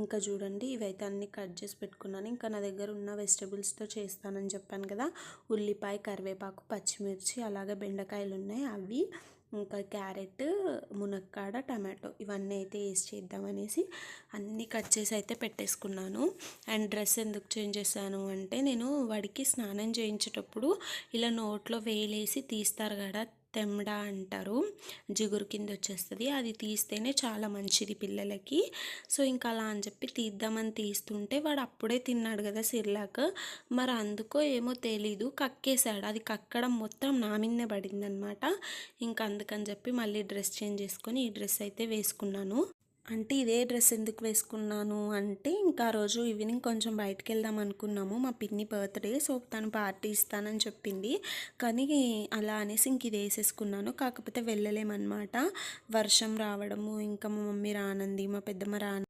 ఇంకా చూడండి ఇవైతే అన్నీ కట్ చేసి పెట్టుకున్నాను. ఇంకా నా దగ్గర ఉన్న వెజిటబుల్స్తో చేస్తానని చెప్పాను కదా. ఉల్లిపాయ కరివేపాకు పచ్చిమిర్చి అలాగే బెండకాయలు ఉన్నాయి. అవి ఇంకా క్యారెట్ మునక్కాడ టమాటో ఇవన్నీ అయితే వేసి చేద్దామనేసి అన్నీ కట్ చేసి అయితే పెట్టేసుకున్నాను. అండ్ డ్రెస్ ఎందుకు చేంజ్ చేశాను అంటే నేను వాడికి స్నానం చేయించేటప్పుడు ఇలా నోట్లో వేలేసి తీస్తారు కదా తెమ్డా అంటారు. జిగురు కింద వచ్చేస్తుంది అది తీస్తేనే చాలా మంచిది పిల్లలకి. సో ఇంకా అలా అని చెప్పి తీద్దామని తీస్తుంటే వాడు అప్పుడే తిన్నాడు కదా సిర్లాక్. మరి అందుకో ఏమో తెలీదు. కక్కేశాడు. అది కక్కడం మొత్తం నా మీదనే పడిందనమాట ఇంకా అందుకని చెప్పి మళ్ళీ డ్రెస్ చేంజ్ చేసుకొని ఈ డ్రెస్ అయితే వేసుకున్నాను. అంటే ఇదే డ్రెస్ ఎందుకు వేసుకున్నాను అంటే ఇంకా ఆ రోజు ఈవినింగ్ కొంచెం బయటకు వెళ్దాం అనుకున్నాము. మా పిన్ని బర్త్డే సో తను పార్టీ ఇస్తానని చెప్పింది. కానీ అలా అనేసి ఇంక ఇది వేసేసుకున్నాను. కాకపోతే వెళ్ళలేమన్నమాట. వర్షం రావడము ఇంకా మా మమ్మీ రానంది మా పెద్దమ్మ రాను